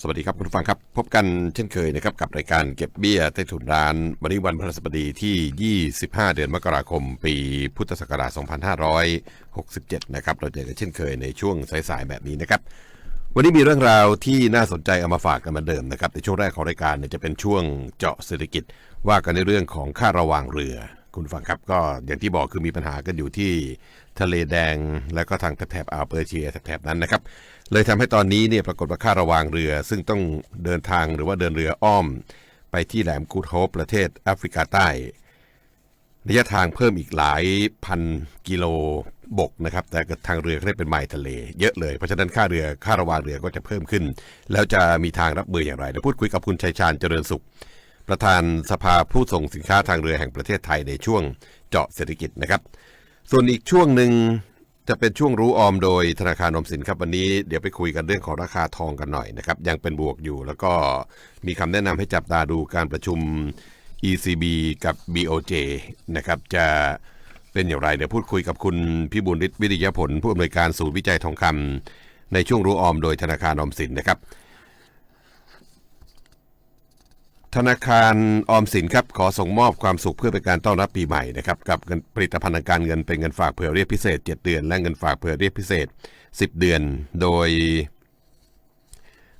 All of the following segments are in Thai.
สวัสดีครับคุณผู้ฟังครับ พบกันเช่นเคยนะครับกับรายการเก็บเบี้ยใต้ถุนร้านวันนี้วันพฤหัสบดีที่ 25 เดือนมกราคม ปีพุทธศักราช 2567 นะครับเราเจอกันเช่นเคยในช่วงสายๆแบบนี้นะครับ วันนี้มีเรื่องราวที่น่าสนใจเอามาฝากกันเหมือนเดิมนะครับในช่วงแรกของรายการเนี่ยจะเป็นช่วงเจาะเศรษฐกิจ ว่ากันในเรื่องของค่าระวางเรือ คุณฟังครับก็อย่างที่บอกคือมีปัญหากันอยู่ที่ ทะเลแดง และก็ทางแถบอ่าวเปอร์เซียแถบนั้นนะครับ เลยทำให้ตอนนี้เนี่ยปรากฏว่าค่าระวางเรือ ซึ่งต้องเดินทางหรือว่าเดินเรืออ้อม ไปที่แหลมกูดโฮปประเทศแอฟริกาใต้ระยะทางเพิ่มอีกหลายพันกิโลบกนะครับแต่กิดทางเรือก็ได้เป็นไมล์ทะเล เยอะเลยเพราะฉะนั้นค่าเรือค่าระวางเรือก็จะเพิ่มขึ้น แล้วจะมีทางรับมืออย่างไรเดี๋ยวพูดคุยกับคุณชัยชาญเจริญสุข ประธานสภาผู้ส่งสินค้าทางเรือแห่งประเทศไทยในช่วงเจาะเศรษฐกิจนะครับ ส่วนอีกช่วงหนึ่งจะเป็นช่วงรู้ออมโดยธนาคารอมสินครับวันนี้เดี๋ยวไปคุยกันเรื่องของราคาทองกันหน่อยนะครับยังเป็นบวกอยู่แล้วก็มีคำแนะนำให้จับตาดูการประชุม ECB กับ BOJ นะครับจะเป็นอย่างไร เดี๋ยวพูดคุยกับคุณพิบูลฤทธิ์วิริยผล ผู้อำนวยการศูนย์วิจัยทองคำในช่วงรู้ออมโดยธนาคารออมสินนะครับ ธนาคารออมสินครับขอส่งมอบความสุขเพื่อเป็นการต้อนรับปีใหม่นะครับกับผลิตภัณฑ์ทางการเงินเป็นเงินฝากเผื่อเรียกพิเศษ 7 เดือน และเงินฝากเผื่อเรียกพิเศษ 10 เดือน โดย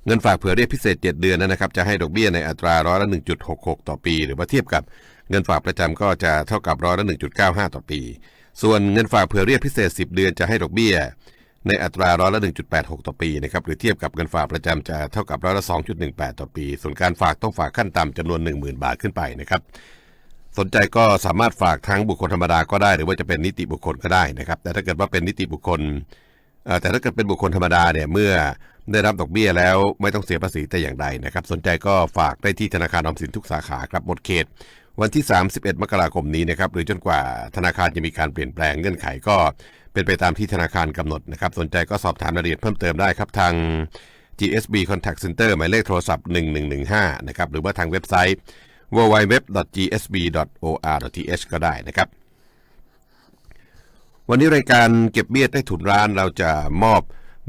เงินฝากเผื่อเรียกพิเศษ 7 เดือนนั้นนะครับจะให้ดอกเบี้ยในอัตราร้อยละ 1.66 ต่อปี หรือว่าเทียบกับเงินฝากประจำก็จะเท่ากับร้อยละ 1.95 ต่อปี ส่วนเงินฝากเผื่อเรียกพิเศษ 10 เดือนจะให้ดอกเบี้ย ในอัตราร้อยละ 1.86 ต่อปีนะครับหรือเทียบกับเงินฝากประจำจะเท่ากับร้อยละ 2.18 ต่อปี ส่วนการฝากต้องฝากขั้นต่ำจำนวน 10,000 บาทขึ้นไปนะครับสนใจก็สามารถฝากทั้งบุคคลธรรมดาก็ได้ หรือว่าจะเป็นนิติบุคคลก็ได้นะครับ แต่ถ้าเกิดว่าเป็นนิติบุคคลแต่ถ้าเกิดเป็นบุคคลธรรมดาเนี่ยเมื่อได้รับดอกเบี้ยแล้วไม่ต้องเสียภาษีแต่อย่างใดนะครับ สนใจก็ฝากได้ที่ธนาคารออมสินทุกสาขาครับหมดเขต วันที่ 31 มกราคมนี้นะครับหรือจนกว่าธนาคารจะมีการเปลี่ยนแปลงเงื่อนไขก็ เป็นไปตามที่ธนาคารกำหนดนะครับ สนใจก็สอบถามรายละเอียดเพิ่มเติมได้ครับทาง GSB Contact Center หมายเลขโทรศัพท์ 1115 นะครับ หรือว่าทางเว็บไซต์ www.gsb.or.th ก็ได้นะครับ วันนี้รายการเก็บเบี้ยใต้ถุนร้านเราจะมอบ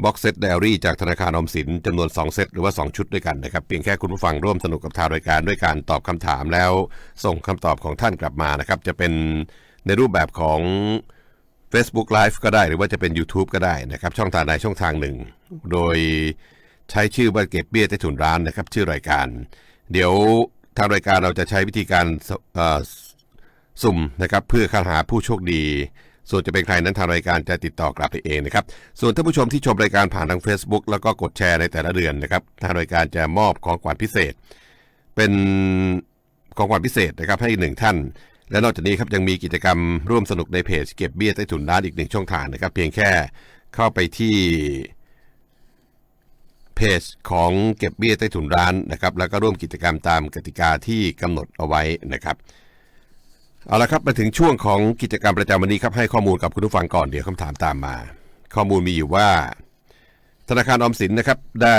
บ็อกเซตไดอารี่จากธนาคารอมสินจำนวน 2 เซตหรือว่า 2 ชุดด้วยกันนะครับ เพียงแค่คุณผู้ฟังร่วมสนุกกับทางรายการด้วยการตอบคำถามแล้วส่งคำตอบของท่านกลับมานะครับ จะเป็นในรูปแบบของ Facebook Live ก็ได้หรือว่าจะเป็น YouTube ก็ได้นะครับ ช่องทางใดช่องทางหนึ่ง โดยใช้ชื่อว่าเก็บเบี้ยใต้ถุนร้านนะครับ ชื่อรายการ เดี๋ยวทางรายการเราจะใช้วิธีการส,สุ่มนะครับ เพื่อคัดหาผู้โชคดี ส่วนจะเป็นใครนั้นทางรายการจะติดต่อกลับไปเองนะครับ ส่วนท่านผู้ชมที่ชมรายการผ่านทาง Facebook แล้วก็กดแชร์ในแต่ละเดือนนะครับทางรายการจะมอบของขวัญพิเศษ เป็นของขวัญพิเศษนะครับให้หนึ่งท่าน และนอกจากนี้ครับยังมีกิจกรรมร่วมสนุกในเพจเก็บเบี้ยใต้ถุนร้านอีกหนึ่งช่องทางนะครับ เพียงแค่เข้าไปที่เพจของเก็บเบี้ยใต้ถุนร้านนะครับ แล้วก็ร่วมกิจกรรมตามกติกาที่กำหนดเอาไว้นะครับเอาละครับมาถึงช่วงของกิจกรรมประจำวันนี้ครับให้ข้อมูลกับคุณผู้ฟังก่อนเดี๋ยวคำถามตามมา ข้อมูลมีอยู่ว่า ธนาคารออมสินนะครับได้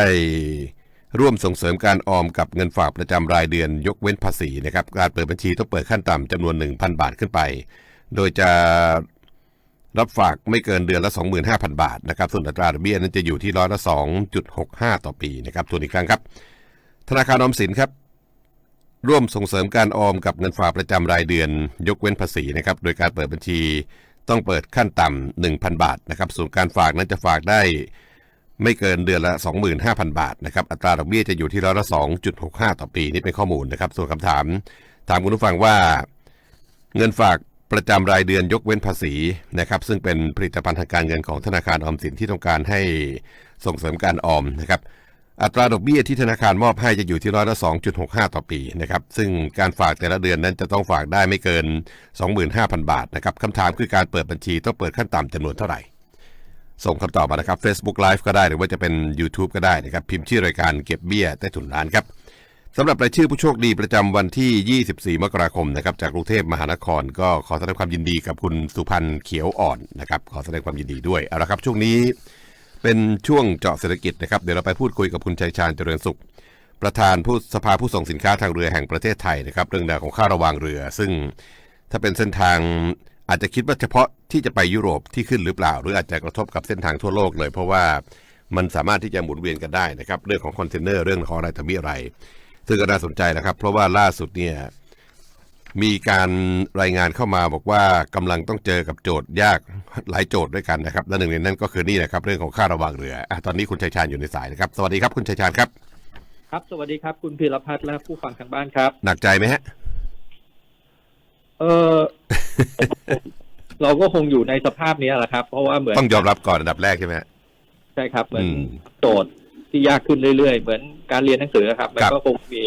ร่วมส่งเสริมการออมกับเงินฝากประจำรายเดือนยกเว้นภาษีนะครับการเปิดบัญชีต้องเปิดขั้นต่ำจำนวน 1,000 บาทขึ้นไป โดยจะรับฝากไม่เกินเดือนละ 25,000 บาทนะครับส่วนอัตราดอกเบี้ยนั้นจะอยู่ที่ร้อยละ 2.65 ต่อปีนะครับตัวอีกครั้งครับ ธนาคารออมสินครับ ร่วมส่งเสริมการออมกับเงินฝากประจำรายเดือน ยกเว้นภาษีนะครับโดยการเปิดบัญชีต้องเปิดขั้นต่ำ1,000 บาทนะครับส่วนการฝากนั้นจะฝากได้ ไม่เกินเดือนละ 25,000 บาทนะครับอัตราดอกเบี้ยจะอยู่ที่ร้อยละ 2.65 ต่อปีนี่เป็นข้อมูลนะครับ ส่วนคำถาม ถามคุณผู้ฟังว่า เงินฝากประจำรายเดือนยกเว้นภาษีนะครับ ซึ่งเป็นผลิตภัณฑ์ทางการเงินของธนาคารออมสินที่ต้องการให้ส่งเสริมการออมนะครับอัตราดอกเบี้ยที่ธนาคารมอบให้จะอยู่ที่ร้อยละ 2.65 ต่อปีนะครับ ซึ่งการฝากแต่ละเดือนนั้นจะต้องฝากได้ไม่เกิน 25,000 บาทนะครับคำถามคือการเปิดบัญชีต้องเปิดขั้นต่ำจำนวนเท่าไหร่ ส่งคำตอบมานะครับ Facebook Live ก็ได้หรือว่าจะเป็น YouTube ก็ได้นะครับ พิมพ์ชื่อรายการเก็บเบี้ยใต้ถุนร้านครับสำหรับรายชื่อผู้โชคดีประจำวันที่ 24 มกราคมนะครับจากกรุงเทพมหานคร ก็ขอแสดงความยินดีกับคุณสุพันธ์เขียวอ่อนนะครับขอแสดงความยินดีด้วยเอาละครับช่วงนี้เป็นช่วงเจาะเศรษฐกิจนะครับเดี๋ยวเราไปพูดคุยกับคุณชัยชาญเจริญสุข ประธานผู้สภาผู้ส่งสินค้าทางเรือแห่งประเทศไทยนะครับเรื่องราวของค่าระวางเรือ ซึ่งถ้าเป็นเส้นทาง อาจจะคิดว่าเฉพาะที่จะไปยุโรปที่ขึ้นหรือเปล่า หรืออาจจะกระทบกับเส้นทางทั่วโลกเลย เพราะว่ามันสามารถที่จะหมุนเวียนกันได้นะครับเรื่องของคอนเทนเนอร์เรื่องของอะไรต่อมีอะไร ซึ่งก็น่าสนใจนะครับ เพราะว่าล่าสุดเนี่ยมีการรายงานเข้ามาบอกว่ากำลังต้องเจอกับโจทย์ยากหลายโจทย์ด้วยกันนะครับและหนึ่งในนั้นก็คือนี่นะครับเรื่องของค่าระวางเรืออะตอนนี้คุณชัยชาญอยู่ในสายนะครับ สวัสดีครับคุณชัยชาญครับ ครับสวัสดีครับ คุณพีรพัฒน์และผู้ฟังทางบ้านครับ หนักใจไหมฮะ เออ เราก็คงอยู่ในสภาพนี้แหละครับ เพราะว่าเหมือนต้องยอมรับก่อนอันดับแรกใช่ไหมฮะใช่ครับ เหมือนอืมโจทย์ที่ยากขึ้นเรื่อยๆ เหมือนการเรียนหนังสือครับ มันครับก็คงมี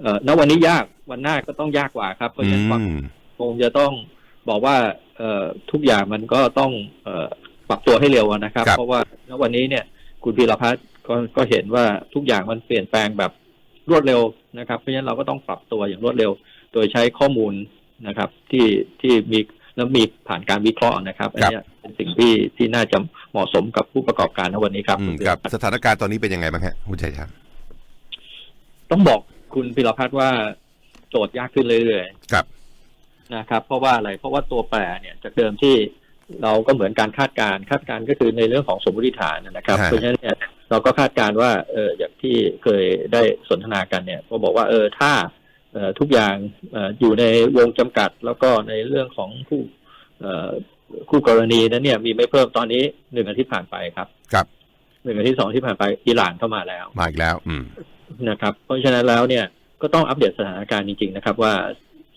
เอ่อณวันนี้ยากวันหน้าก็ต้องยากกว่าครับเพราะอืฉะนั้นความมคงจะต้องบอกว่าเอ่อทุกอย่างมันก็ต้องเอ่อปรับตัวให้เร็วนะครับครับ เพราะว่าณวันนี้เนี่ย คุณพีรพัฒน์ก็ก็เห็นว่าทุกอย่างมันเปลี่ยนแปลงแบบรวดเร็วนะครับ เพราะฉะนั้นเราก็ต้องปรับตัวอย่างรวดเร็ว โดยใช้ข้อมูลนะครับ ที่ที่มี แล้วมีผ่านการวิเคราะห์นะครับอันเนี้ยเป็นสิ่งที่ที่น่าจะเหมาะสมกับผู้ประกอบการในวันนี้ครับอืมคุณพีครับพัฒน์สถานการณ์ตอนนี้เป็นยังไงบ้างฮะคุณชัยชาญต้องบอกคุณพิรพัฒน์ว่าโจทย์ยากขึ้นเรื่อยครับๆนะครับ เพราะว่าอะไรเพราะว่าตัวแปรเนี่ยจากเดิมที่เราก็เหมือนการคาดการณ์คาดการณ์ก็คือในเรื่องของสมมติฐานนะครับฮะเพราะฉะนั้นเนี่ยเราก็คาดการณ์ว่าเอออย่างที่เคยได้สนทนากันเนี่ย ก็บอกว่าเออถ้าเอ่อ ทุกอย่างเอ่ออยู่ในวงจำกัด แล้วก็ในเรื่องของผู้เอ่อคู่กรณีนั้นเนี่ยมีไม่เพิ่มตอนนี้หนึ่งอาทิตย์ผ่านไปครับครับหนึ่งอาทิตย์สองอาที่ผ่านไปอิหร่านเข้ามาแล้วมาอีกแล้ว อืมนะครับ เพราะฉะนั้นแล้วเนี่ยก็ต้องอัปเดตสถานการณ์จริง ๆ นะครับ ว่า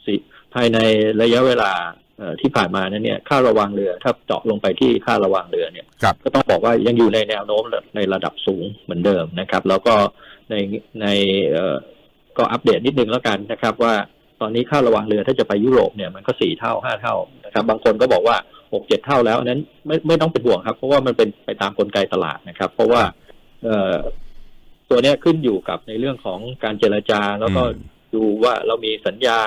สิภายในระยะเวลาเอ่อที่ผ่านมานั้นเนี่ย ค่าระวังเรือถ้าเจาะลงไปที่ค่าระวังเรือเนี่ยครับก็ต้องบอกว่ายังอยู่ในแนวโน้มในระดับสูงเหมือนเดิมนะครับ แล้วก็ในในเอ่อ ก็อัปเดตนิดนึงแล้วกันนะครับ ว่าตอนนี้ค่าระวังเรือถ้าจะไปยุโรปเนี่ยมันก็สี่เท่าห้าเท่านะครับบางคนก็บอกว่าหกเจ็ดเท่าแล้วอันนั้นไม่ไม่ต้องเป็นห่วงครับ เพราะว่ามันเป็นไปตามกลไกตลาดนะครับ เพราะว่าเอ่อตัวเนี้ยขึ้นอยู่กับในเรื่องของการเจรจาแล้วก็อืมดูว่าเรามีสัญญา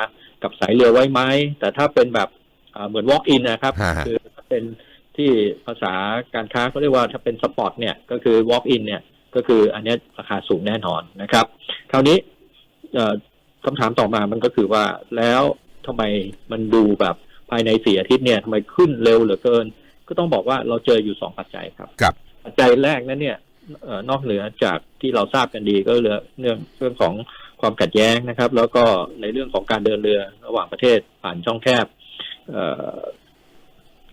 กับสายเรือไว้ไหมแต่ถ้าเป็นแบบอ่าเหมือน walk in นะครับฮะฮะคือถ้าเป็นที่ภาษาการค้าเขาเรียกว่าถ้าเป็นสปอร์ตเนี่ยก็คือ walk in เนี่ยก็คืออันเนี้ยราคาสูงแน่นอนนะครับ คราวนี้เอ่อ คำถามต่อมามันก็คือว่าแล้วทำไมมันดูแบบภายในสี่อาทิตย์เนี่ยทำไมขึ้นเร็วเหลือเกิน ก็ต้องบอกว่าเราเจออยู่สองปัจจัยครับครับ ปัจจัยแรกนั้นเนี่ยเอ่อนอกเหนือจากที่เราทราบกันดีก็เรื่องเรื่องเรื่องของความขัดแย้งนะครับ แล้วก็ในเรื่องของการเดินเรือระหว่างประเทศผ่านช่องแคบเอ่อ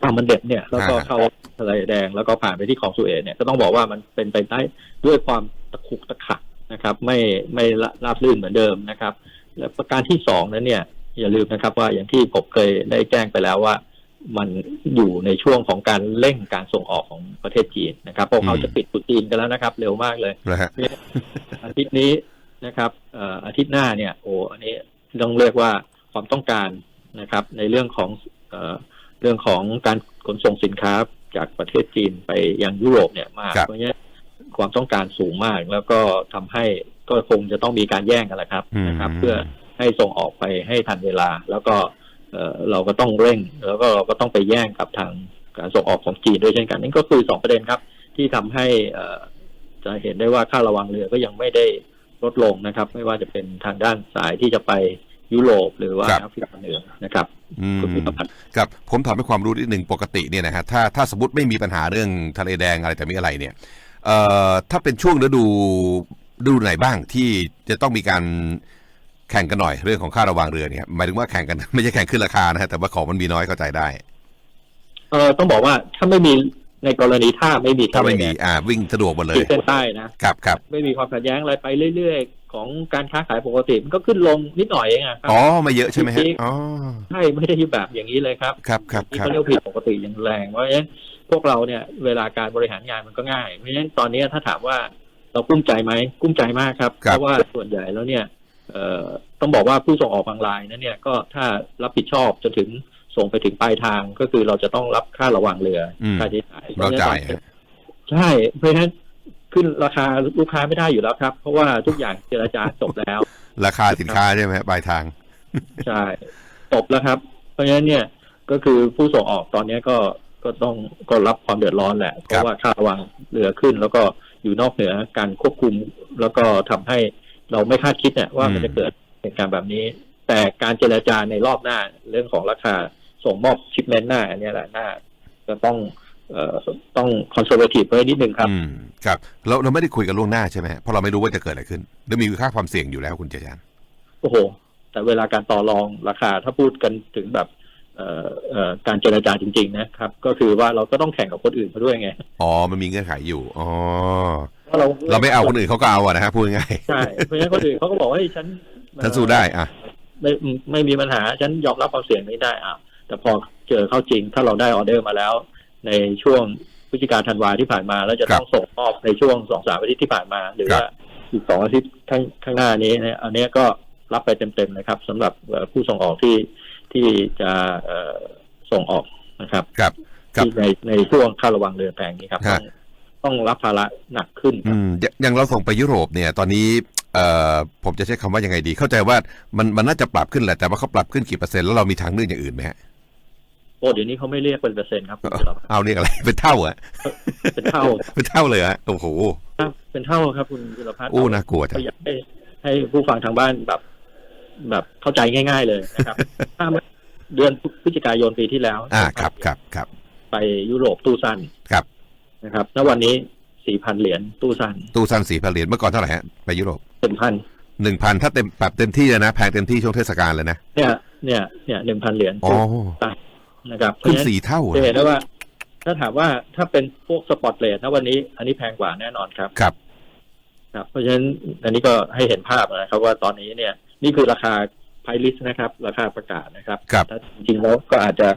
อ่าวมันเด็ดเนี่ยแล้วก็อ่าเข้าทะเลแดงแล้วก็ผ่านไปที่คลองสุเอซเนี่ยก็ต้องบอกว่ามันเป็นไปได้ด้วยความตะขุกตะขัก นะครับไม่ไม่ราบรื่นเหมือนเดิมนะครับ และประการที่สองนั้นเนี่ยอย่าลืมนะครับว่าอย่างที่ผมเคยได้แจ้งไปแล้วว่า มันอยู่ในช่วงของการเร่งการส่งออกของประเทศจีนนะครับเพราะเขาอืมจะปิดตรุษจีนกันแล้วนะครับ เร็วมากเลยนะฮะอาทิตย์นี้นะครับเอ่ออาทิตย์หน้าเนี่ย โอ้อันนี้ต้องเรียกว่าความต้องการนะครับ ในเรื่องของเอ่อเรื่องของการขนส่งสินค้าจากประเทศจีนไปยังยุโรปเนี่ยมากครับเพราะฉะนั้น ความต้องการสูงมาก แล้วก็ทำให้ก็คงจะต้องมีการแย่งกันแหละครับอืมนะครับ เพื่อให้ส่งออกไปให้ทันเวลา แล้วก็เอ่อเราก็ต้องเร่ง แล้วก็เราก็ต้องไปแย่งกับทางการส่งออกของจีนด้วยเช่นกันนั่นก็คือสองประเด็นครับ ที่ทำให้เอ่อจะเห็นได้ว่าค่าระวังเรือก็ยังไม่ได้ลดลงนะครับ ไม่ว่าจะเป็นทางด้านสายที่จะไปยุโรปหรือว่าครับแอฟริกาเหนือนะครับอืมคุณพิพัฒน์ครับผมถามให้ความรู้นิดหนึ่งปกติเนี่ยนะฮะถ้าถ้าสมมติไม่มีปัญหาเรื่องทะเลแดงอะไรแต่มีอะไรเนี่ยเอ่อ ถ้าเป็นช่วงฤดูฤดูไหนบ้างที่จะต้องมีการแข่งกันหน่อยเรื่องของค่าระวางเรือเนี่ยหมายถึงว่าแข่งกันไม่ใช่แข่งขึ้นราคานะฮะแต่ว่าของมันมีน้อยเข้าใจได้เออต้องบอกว่าถ้าไม่มีในกรณีถ้าไม่มีถ้าไม่มีทะเลแดงอ่าวิ่งสะดวกหมดเลยขีดเส้นใต้นะครับครับไม่มีความขัดแย้งอะไรไปเรื่อยๆ ของการค้าขายปกติมันก็ขึ้นลงนิดหน่อยเองอะครัอ๋อไม่เยอะใช่ไหมฮะจริงอ๋อใช่ไม่ได้แบบอย่างนี้เลยครับ ครับครับที่ครับเขาเรียกว่าผิดปกติอย่างแรงเพราะฉะนั้น พวกเราเนี่ยเวลาการบริหารงานมันก็ง่ายเพราะฉะนั้นตอนนี้ถ้าถามว่าเรากุ้มใจไหมกุ้มใจมากครับครัเพบราะว่าส่วนใหญ่แล้วเนี่ยเอ่อต้องบอกว่าผู้ส่งออกบางรายนั้นเนี่ยก็ถ้ารับผิดชอบจนถึงส่งไปถึงปลายทางก็คือเราจะต้องรับค่าระวังเรืออมค่าใช้จ่ายเราจ่ายใช่เพราะฉะนั้นขึ้นราคาลูกค้าไม่ได้อยู่แล้วครับ เพราะว่าทุกอย่างเจรจาจบแล้ว ราคาสินค้าใช่ไหมฮะปลายทาง ใช่จบแล้วครับ เพราะฉะนั้นเนี่ยก็คือผู้ส่งออกตอนนี้ก็ ก็ต้องก็รับความเดือดร้อนแหละ เพครัราะบว่าค่าระวังเรือขึ้น แล้วก็อยู่นอกเหนือการควบคุม แล้วก็ทำให้เราไม่คาดคิดเนี่ยว่ามันจะเกิดเหตุการณ์แบบนี้ แต่การเจรจาในรอบหน้าเรื่องของราคาส่งมอบชิปเมนต์หน้า อันเนี้ยแหละหน้าจะต้องเอ่อต้องคอนเซอร์เวทีฟไว้นิดนึงครับอืมครับเราเราไม่ได้คุยกันล่วงหน้าใช่ไหมฮะเพราะเราไม่รู้ว่าจะเกิดอะไรขึ้นหรือมีค่าความเสี่ยงอยู่แล้วคุณเจชานโอ้โห แต่เวลาการต่อรองราคาถ้าพูดกันถึงแบบเอ่อเอ่อ การเจรจาจริง ๆ นะครับ ก็คือว่าเราก็ต้องแข่งกับคนอื่นเขาด้วยไง อ๋อ มันมีเงื่อนไขอยู่ อ๋อเพราะเราเราไม่เอาคนอื่นเขาก็เอาอะนะฮะพูดง่ายใช่เพราะฉะนั้นคนอื่นเขาก็บอกว่าเฮ้ยฉันๆท่านสู้ได้อะไม่ไม่มีปัญหาฉันยอมรับความเสี่ยงนี้ได้อะแต่พอเจอเข้าจริง ถ้าเราได้ออเดอร์มาแล้ว ในช่วงพฤศจิกาธันวาที่ผ่านมา แล้วจะต้องส่งมอบในช่วงสองสามอาทิตย์ที่ผ่านมา หรือว่าอีกสองอาทิตย์ข้างข้างหน้านี้เนี่ยอันเนี้ยก็รับไปเต็มๆนะครับสำหรับเอ่อผู้ส่งออกที่ ที่จะเอ่อส่งออกนะครับครับครับที่ในในช่วงค่าระวังเรือแพงนี้ครับฮะต้องต้องรับภาระหนักขึ้นคอืรับมอย่างอย่างเราส่งไปยุโรปเนี่ย ตอนนี้เอ่อผมจะใช้คำว่ายังไงดี เข้าใจว่ามันมันน่าจะปรับขึ้นแหละแต่ว่าเขาปรับขึ้นกี่เปอร์เซ็นต์แล้วเรามีทางเลือกอย่างอื่นไหมฮะโอ้เดี๋ยวนี้เขาไม่เรียกเป็นเปอร์เซ็นต์ครับคุณจิรพัฒน์เอาเรียกอะไรเป็นเท่าอะเป็นเท่าเป็นเท่าเลยฮะโอ้โหครับเป็นเท่าครับคุณจิรพัฒน์อู้น่ากลัวจัก็งอยากให้ให้ผู้ฟังทางบ้านแบบ แบบเข้าใจง่าย ๆเลยนะครับถ้าเมื่อเดือนพฤศจิกายนปีที่แล้ว อ่าครับครับครับไปยุโรปตู้สั้นครับนะครับณวันนี้สี่พันเหรียญตู้สั้นตู้ซันสีพันเหรียญเมื่อก่อนเท่าไหร่ฮะไปยุโรปเป็นพันหนึ่งพันถ้าเต็มปรับเต็มที่เลยนะแพงเต็มที่ช่วงเทศกาลเลยนะเนี่ยเนี่ยเนี่ยหนึ่งพันเหรียญอ๋อนะครับเพราะขึ้นฉะนั้นสี่เท่าจะอะเห็นได้ว่า ถ้าถามว่าถ้าเป็นพวกสปอร์ตเลทณวันนี้ อันนี้แพงกว่าแน่นอนครับครับครับ เพราะฉะนั้นอันนี้ก็ให้เห็นภาพนะครับว่าตอนนี้เนี่ย นี่คือราคาไพลิสนะครับ ราคาประกาศนะครับครับถ้าจริงๆแล้วก็อาจจะ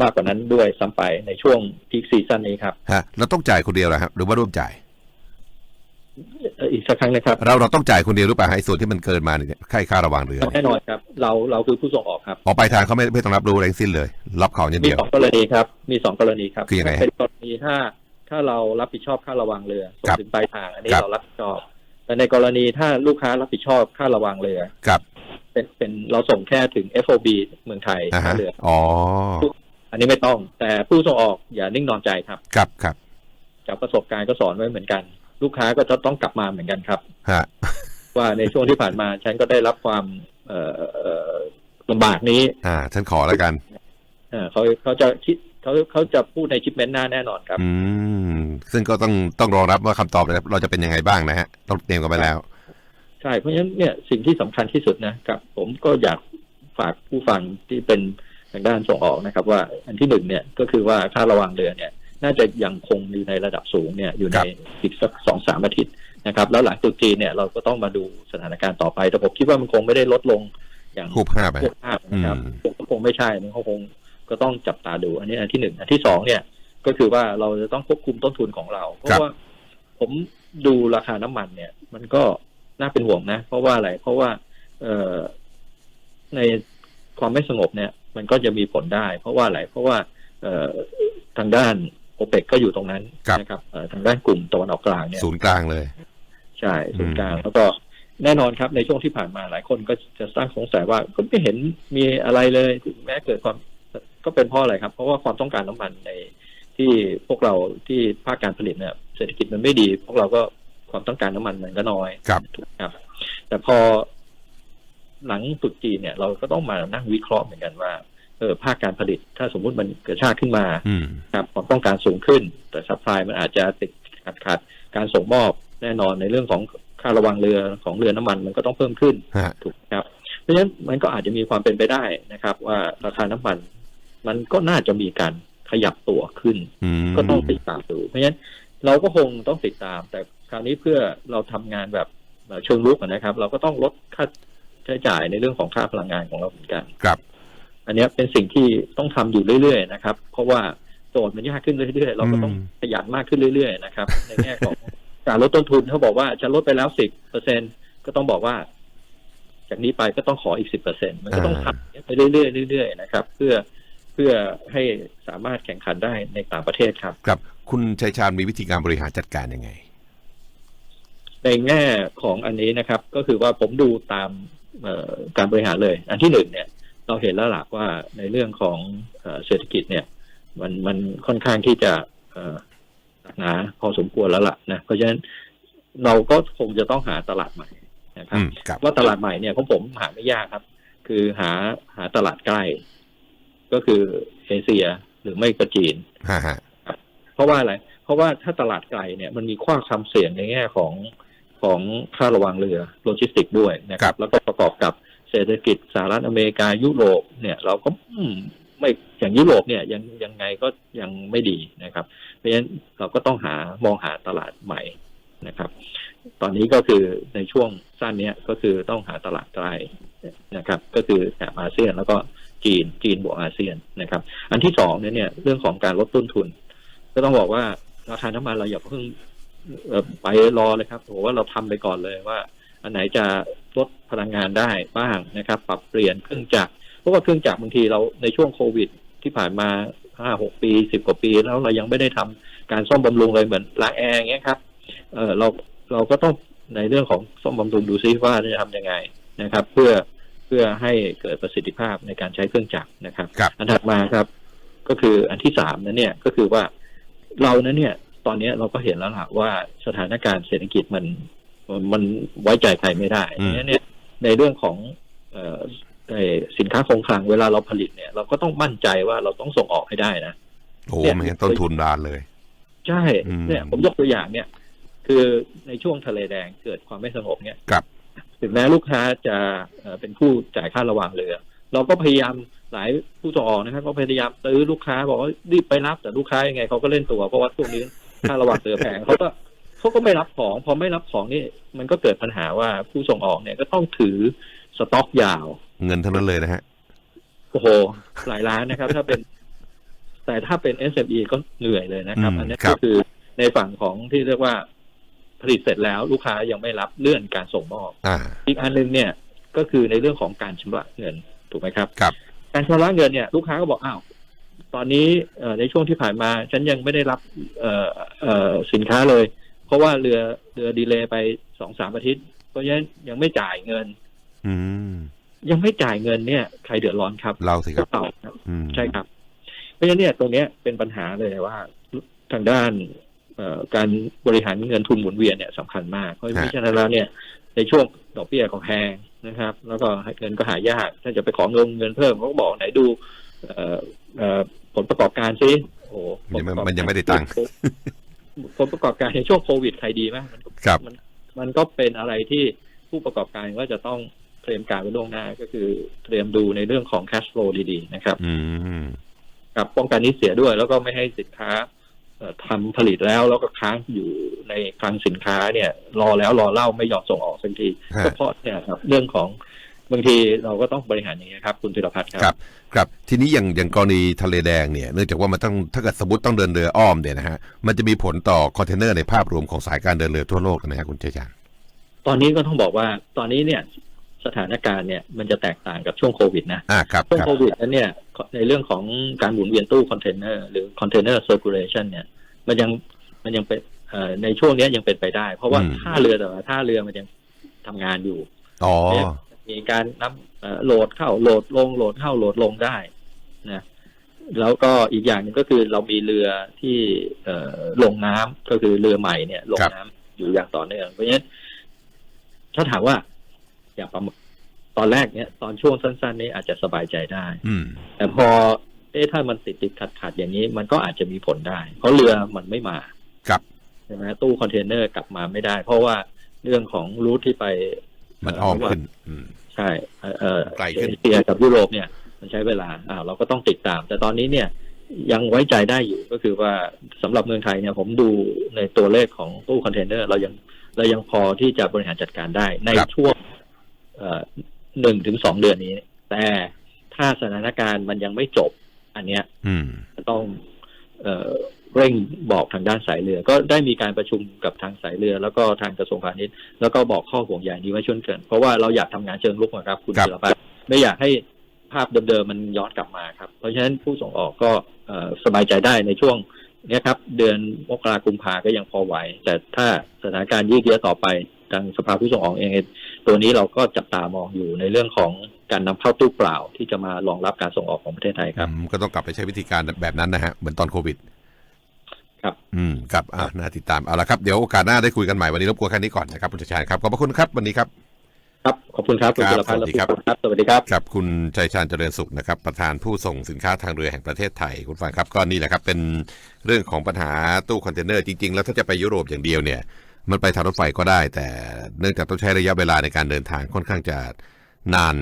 มากกว่านั้นด้วยซ้ำไปในช่วงพีคซีซั่นนี้ครับฮะเราต้องจ่ายคนเดียวเหรอครับหรือว่าร่วมจ่ายเอ่ออีกสักครั้งนะครับ เราเราต้องจ่ายคนเดียวหรือเปล่าไอ้ส่วนที่มันเกินมาเนี่ยค่าค่าระวังเรือแน่นอนครับ เราเราคือผู้ส่งออกครับออกไปลายทางเขาไม่ไม่ต้องรับรู้อะไรทั้งสิ้นเลย รับของอย่างมีเดียวสองกรณีครับ มีสองกรณีครับคือยังไงฮะเป็นกรณีถ้าถ้าเรารับผิดชอบค่าระวังเรือส่งครับถึงปลายทางอันนี้ครับเรารับผิดชอบ แต่ในกรณีถ้าลูกค้ารับผิดชอบค่าระวังเรือครับ เป็นเป็นเราส่งแค่ถึง FOB เมืองไทยอ่าท่าฮะเรือ อ๋อ อันนี้ไม่ต้อง แต่ผู้ส่งออกอย่านิ่งนอนใจครับ ครับครับจากประสบการณ์ก็สอนไว้เหมือนกัน ลูกค้าก็จะต้องกลับมาเหมือนกันครับ ฮะ ว่าในช่วงที่ผ่านมาฉันก็ได้รับความเอ่อเอ่อลำบากนี้อ่า ฉันขอแล้วกัน เอ่อเขาเขาจะคิด เขาเขาจะพูดในชิปเมนต์หน้าแน่นอนครับ อืม ซึ่งก็ต้องต้องรอรับว่าคำตอบเราจะเป็นยังไงบ้างนะฮะ ต้องเตรียมกันไปแล้ว ใช่ เพราะฉะนั้นเนี่ยสิ่งที่สำคัญที่สุดนะครับ ผมก็อยากฝากผู้ฟังที่เป็นทางด้านส่งออกนะครับ ว่าอันที่หนึ่งเนี่ยก็คือว่าค่าระวังเรือเนี่ย น่าจะยังคงอยู่ในระดับสูงเนี่ยอยู่ในครับอีกสักสองสามอาทิตย์นะครับ แล้วหลังตรุษจีนเนี่ยเราก็ต้องมาดูสถานการณ์ต่อไปแต่ผมคิดว่ามันคงไม่ได้ลดลงอย่างคูบห้าไปเทียบภาพนะครับอืมก็คงไม่ใช่มันก็คง ก็ต้องจับตาดู อันนี้อันที่หนึ่งอันที่สองเนี่ย ก็คือว่าเราจะต้องควบคุมต้นทุนของเรา เพครัราะบว่าผมดูราคาน้ำมันเนี่ย มันก็น่าเป็นห่วงนะ เพราะว่าอะไร เพราะว่าเอ่อในความไม่สงบเนี่ย มันก็จะมีผลได้ เพราะว่าอะไร เพราะว่าเอ่อทางด้านโอเปกก็อยู่ตรงนั้นครับนะครับเอ่อทางด้านกลุ่มตะวันออกกลางเนี่ยศูนย์กลางเลย ใช่ศูนย์กลางอืมแล้วก็แน่นอนครับในช่วงที่ผ่านมาหลายคนก็จะสร้างสงสัยว่าก็ไม่เห็นมีอะไรเลยถึงแม้เกิดความ ก็เป็นเพราะอะไรครับ เพราะว่าความต้องการน้ำมันในที่พวกเราที่ภาคการผลิตเนี่ยเศรษฐกิจมันไม่ดี พวกเราก็ความต้องการน้ำมันมันก็น้อยครับถูกครับ แต่พอหลังตรุษจีนเนี่ยเราก็ต้องมานั่งวิเคราะห์เหมือนกันว่าเออภาคการผลิต ถ้าสมมุติมันเกิดชาติขึ้นมาอืมครับความต้องการสูงขึ้น แต่ซัพพลายมันอาจจะติดขัดขัดการส่งมอบแน่นอนในเรื่องของค่าระวังเรือของเรือน้ำมันมันก็ต้องเพิ่มขึ้นฮะถูกครับ เพราะฉะนั้นมันก็อาจจะมีความเป็นไปได้นะครับ ว่าราคาน้ำมัน มันก็น่าจะมีการขยับตัวขึ้นอืมก็ต้องติดตามดู เพราะฉะนั้นเราก็คงต้องติดตาม แต่คราวนี้เพื่อเราทำงานแบบเอ่อเชิงลุกอะนะครับ เราก็ต้องลดค่าใช้จ่ายในเรื่องของค่าพลังงานของเราเหมือนกันครับ อันเนี้ยเป็นสิ่งที่ต้องทำอยู่เรื่อยๆนะครับ เพราะว่าโจทย์มันยากขึ้นเรื่อยๆ เราก็ต้องอืมขยันมากขึ้นเรื่อยๆนะครับ ในแง่ของการลดต้นทุนเขาบอกว่าจะลดไปแล้วสิบเปอร์เซ็นก็ต้องบอกว่า จากนี้ไปก็ต้องขออีกสิบเปอร์เซ็นมันก็ต้องทำไปเรื่อยๆเรื่อยๆนะครับ เพื่อ เพื่อให้สามารถแข่งขันได้ในต่างประเทศครับ ครับ คุณชัยชาญมีวิธีการบริหารจัดการยังไง ในแง่ของอันนี้นะครับ ก็คือว่าผมดูตามเอ่อการบริหารเลย อันที่หนึ่งเนี่ย เราเห็นแล้วล่ะว่าในเรื่องของเอ่อเศรษฐกิจเนี่ย มันมันค่อนข้างที่จะเอ่อหนักหนาพอสมควรแล้วล่ะนะเพราะฉะนั้นเราก็คงจะต้องหาตลาดใหม่นะครับอืมครับว่าตลาดใหม่เนี่ยของผมหาไม่ยากครับ คือหาหาตลาดใกล้ ก็คือเอเชียหรือไม่ก็จีนฮะฮะเพราะว่าอะไร เพราะว่าถ้าตลาดไกลเนี่ยมันมีความความเสี่ยงในแง่ของของค่าระวังเรือโลจิสติกด้วยนะคครัรับบแล้วก็ประกอบกับเศรษฐกิจสหรัฐอเมริกายุโรปเนี่ยเราก็อืมไม่อย่างยุโรปเนี่ยยังยังไงก็ยังไม่ดีนะครับ เพราะฉะนั้นเราก็ต้องหามองหาตลาดใหม่นะครับ ตอนนี้ก็คือในช่วงสั้นเนี้ยก็คือต้องหาตลาดไกลนะครับ ก็คือแถบอาเซียนแล้วก็ จีน จีนบวกอาเซียนนะครับ อันที่สองเนี่ยเนี่ยเรื่องของการลดต้นทุน ก็ต้องบอกว่าราคาน้ำมันเราอย่าเพิ่งไปรอเลยครับผมว่าเราทำไปก่อนเลยว่า อันไหนจะลดพลังงานได้บ้างนะครับ ปรับเปลี่ยนเครื่องจักรเพราะว่าเครื่องจักรบางทีเราในช่วงโควิด ที่ผ่านมาห้าหกปีสิบกว่าปี แล้วเรายังไม่ได้ทำการซ่อมบำรุงเลยเหมือนล้างแอร์อย่างเงี้ยครับเออเราเราก็ต้องในเรื่องของซ่อมบำรุงดูซิว่าจะทำยังไงนะครับ เพื่อ เพื่อให้เกิดประสิทธิภาพในการใช้เครื่องจักรนะครับครับ อันถัดมาครับ ก็คืออันที่สามนั้นเนี่ยก็คือว่าเรานั้นเนี่ย ตอนนี้เราก็เห็นแล้วล่ะว่าสถานการณ์เศรษฐกิจมันมันไว้ใจใครไม่ได้อืมเพราะฉะนั้นเนี่ยในเรื่องของเอ่อเอ่อสินค้าคงคลังเวลาเราผลิตเนี่ย เราก็ต้องมั่นใจว่าเราต้องส่งออกให้ได้นะโอ้เนี่ยไม่งั้นต้นทุนดานเลย ใช่อืมเนี่ยผมยกตัวอย่างเนี่ย คือในช่วงทะเลแดงเกิดความไม่สงบเนี่ยครับ ถึงแม้ลูกค้าจะเอ่อเป็นผู้จ่ายค่าระหว่างเรือ เราก็พยายามหลายผู้ส่งออกนะครับ ก็พยายามตื้อลูกค้าบอกว่ารีบไปรับแต่ลูกค้ายังไงเขาก็เล่นตัวเพราะว่าช่วงนี้ค่าระหว่างเรือแพงเขาก็เขาก็ไม่รับของพอไม่รับของนี่มันก็เกิดปัญหาว่าผู้ส่งออกเนี่ยก็ต้องถือสต็อกยาว เงินเท่านั้นเลยนะฮะโอ้โหหลายล้านนะครับ ถ้าเป็น แต่ถ้าเป็น SME ก็เหนื่อยเลยนะครับอืมอันนี้ครัก็บคือในฝั่งของที่เรียกว่า ผลิตเสร็จแล้วลูกค้ายังไม่รับเลื่อนการส่งมอบอ่าอีกอันหนึงเนี่ยก็คือในเรื่องของการชำระเงินถูกไหมครับครับ การชำระเงินเนี่ยลูกค้าก็บอกอ้าวตอนนี้เอ่อในช่วงที่ผ่านมาฉันยังไม่ได้รับเอ่อเอ่อสินค้าเลย เพราะว่าเรือเรือดีเลย์ไปสองสามอาทิตย์ เพราะฉะนั้นยังไม่จ่ายเงินอืมยังไม่จ่ายเงินเนี่ยใครเดือดร้อนครับ เราสิครับเต่าครับอืมใช่ครับ เพราะฉะนั้นเนี่ยตรงเนี้ยเป็นปัญหาเลยว่า ทางด้านเอ่อ การบริหารเงินทุนหมุนเวียนเนี่ยสำคัญมาก เพราะฉะนั้นแล้วเนี่ยในช่วงดอกเบี้ยก็แพงนะครับ แล้วก็เงินก็หายากถ้าจะไปของเงินเงินเพิ่มเขาก็บอกไหนดูเอ่อเอ่อผลประกอบการซิโอ้โหผลประกอบมันยังไม่ได้ตังค์ผลประกอบการในช่วงโควิดใครดีไหมมันก็ครับมันมันก็เป็นอะไรที่ผู้ประกอบการก็จะต้องเตรียมการไว้ล่วงหน้าก็คือเตรียมดูในเรื่องของ cash flow ดีๆนะครับอืมกับป้องกันหนี้เสียด้วยแล้วก็ไม่ให้สินค้าเอ่อ ทำผลิตแล้วแล้วก็ค้างอยู่ในคลังสินค้าเนี่ย รอแล้วรอเล่าไม่ยอมส่งออกสักทีฮะก็เพราะเนี่ยครับเรื่องของบางทีเราก็ต้องบริหารอย่างนี้ยครับคุณธีรพัฒน์คครัรับ ครับ ทีนี้อย่างอย่างกรณีทะเลแดงเนี่ยเนื่องจากว่ามันต้องถ้าเกิดสมมติต้องเดินเรืออ้อมเนี่ยนะฮะมันจะมีผลต่อคอนเทนเนอร์ในภาพรวมของสายการเดินเรือทั่วโลกนะฮะคุณเจจานตอนนี้ก็ต้องบอกว่าตอนนี้เนี่ยสถานการณ์เนี่ยมันจะแตกต่างกับช่วงโควิดนะอ่าครับช่วงครับโควิดนั้นเนี่ยในเรื่องของการหมุนเวียนตู้คอนเทนเนอร์หรือคอนเทนเนอร์เซอร์คูลเลชันเนี่ย มันยังมันยังเป็นเอ่อในช่วงเนี้ยยังเป็นไปได้ เพราะว่าอืมท่าเรือแต่ละท่าเรือมันยังทำงานอยู่อ๋อมีการนำเอ่อโหลดเข้าโหลดลงโหลดเข้าโหลดลงได้นะแล้วก็อีกอย่างหนึ่งก็คือเรามีเรือที่เอ่อลงน้ำก็คือเรือใหม่เนี่ย ลงครับน้ำอยู่อย่างต่อเนื่องเพราะฉะนั้นถ้าถามว่า อย่าประมาทตอนแรกเนี่ยตอนช่วงสั้น ๆ นี้อาจจะสบายใจได้อืมแต่พอ เอ๊ะถ้ามันติดติดขัดขัดๆอย่างนี้ มันก็อาจจะมีผลได้ เพราะเรือมันไม่มาครับใช่ไหมตู้คอนเทนเนอร์กลับมาไม่ได้ เพราะว่าเรื่องของรูทที่ไปมันอ้อมขึ้นอืมใช่เอ่อเอ่อไกลขึ้นเอเชียกับยุโรปเนี่ย มันใช้เวลาอ่าเราก็ต้องติดตาม แต่ตอนนี้เนี่ยยังไว้ใจได้อยู่ก็คือว่าสำหรับเมืองไทยเนี่ยผมดูในตัวเลขของตู้คอนเทนเนอร์เรายังเรายังพอที่จะบริหารจัดการได้ในครับช่วงเอ่อหนึ่งถึงสองเดือนนี้ แต่ถ้าสถานการณ์มันยังไม่จบ อันเนี้ยอืมจะต้องเอ่อเร่งบอกทางด้านสายเรือ ก็ได้มีการประชุมกับทางสายเรือ แล้วก็ทางกระทรวงพาณิชย์ แล้วก็บอกข้อห่วงใยนี้ไว้ช่วงเกิน เพราะว่าเราอยากทำงานเชิงลุกนะครับ คุณครับศิรพัฒน์ไม่อยากให้ภาพเดิมๆมันย้อนกลับมาครับ เพราะฉะนั้นผู้ส่งออกก็เอ่อสบายใจได้ในช่วงเนี้ยครับ เดือนมกราคมกุมภาก็ยังพอไหว แต่ถ้าสถานการณ์ยืดเยื้อต่อไปทางสภาผู้ส่งออกเอง ตัวนี้เราก็จับตามองอยู่ในเรื่องของการนำเข้าตู้เปล่าที่จะมารองรับการส่งออกของประเทศไทยครับอืมก็ต้องกลับไปใช้วิธีการแบบนั้นนะฮะเหมือนตอนโควิด ครับ อืมครับอ่าน่าติดตามเอาละครับเดี๋ยวโอกาสหน้าได้คุยกันใหม่วันนี้รบกวนแค่นี้ก่อนนะครับคุณเจจานครับขอบพระคุณครับวันนี้ครับครับขอบคุณครับคุณครับจิรพัฒน์สวัสดีและครับผู้ฟังครับสวัสดีครับครับ คุณชัยชาญเจริญสุขนะครับ ประธานผู้ส่งสินค้าทางเรือแห่งประเทศไทยคุณฟังครับก็นี่แหละครับเป็นเรื่องของปัญหาตู้คอนเทนเนอร์จริงๆ แล้วถ้าจะไปยุโรปอย่างเดียวเนี่ย มันไปทางรถไฟก็ได้ แต่เนื่องจากต้องใช้ระยะเวลาในการเดินทางค่อนข้างจะนาน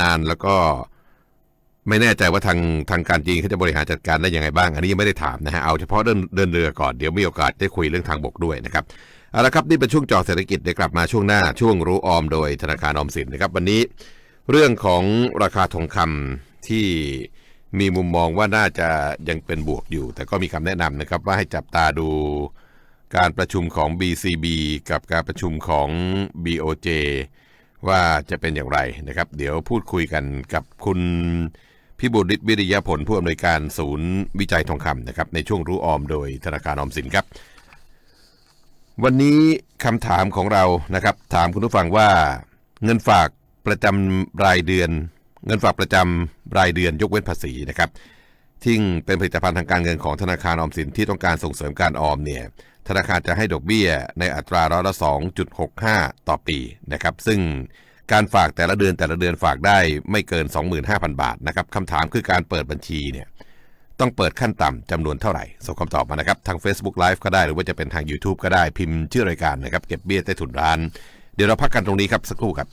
นานแล้วก็ไม่แน่ใจว่าทางทางการจีนเขาจะบริหารจัดการได้ยังไงบ้าง อันนี้ยังไม่ได้ถามนะฮะ เอาเฉพาะเดินเดินเรือก่อน เดี๋ยวมีโอกาสได้คุยเรื่องทางบกด้วยนะครับ เอาละครับนี่เป็นช่วงจอเศรษฐกิจเดี๋ยวกลับมาช่วงหน้าช่วงรู้ออมโดยธนาคารออมสินนะครับ วันนี้เรื่องของราคาทองคำที่มีมุมมองว่าน่าจะยังเป็นบวกอยู่ แต่ก็มีคำแนะนำนะครับว่าให้จับตาดู การประชุมของ BCB กับการประชุมของ BOJ ว่าจะเป็นอย่างไรนะครับ เดี๋ยวพูดคุยกันกับคุณพี่บุญฤทธิ์วิริยผลผู้อำนวยการศูนย์วิจัยทองคำนะครับในช่วงรู้ออมโดยธนาคารออมสินครับ วันนี้คำถามของเรานะครับ ถามคุณผู้ฟังว่าเงินฝากประจำรายเดือน เงินฝากประจำรายเดือนยกเว้นภาษีนะครับที่เป็นผลิตภัณฑ์ทางการเงินของธนาคารออมสินที่ต้องการส่งเสริมการออมเนี่ย ธนาคารจะให้ดอกเบี้ยในอัตราร้อยละ 2.65 ต่อปีนะครับ ซึ่งการฝากแต่ละเดือนแต่ละเดือนฝากได้ไม่เกิน 25,000 บาทนะครับคำถามคือการเปิดบัญชีเนี่ยต้องเปิดขั้นต่ำจำนวนเท่าไหร่ ส่งคำตอบมานะครับ ทาง Facebook Live ก็ได้หรือว่าจะเป็นทาง YouTube ก็ได้พิมพ์ชื่อรายการนะครับ เก็บเบี้ยใต้ถุนร้าน เดี๋ยวเราพักกันตรงนี้ครับสักครู่ครับ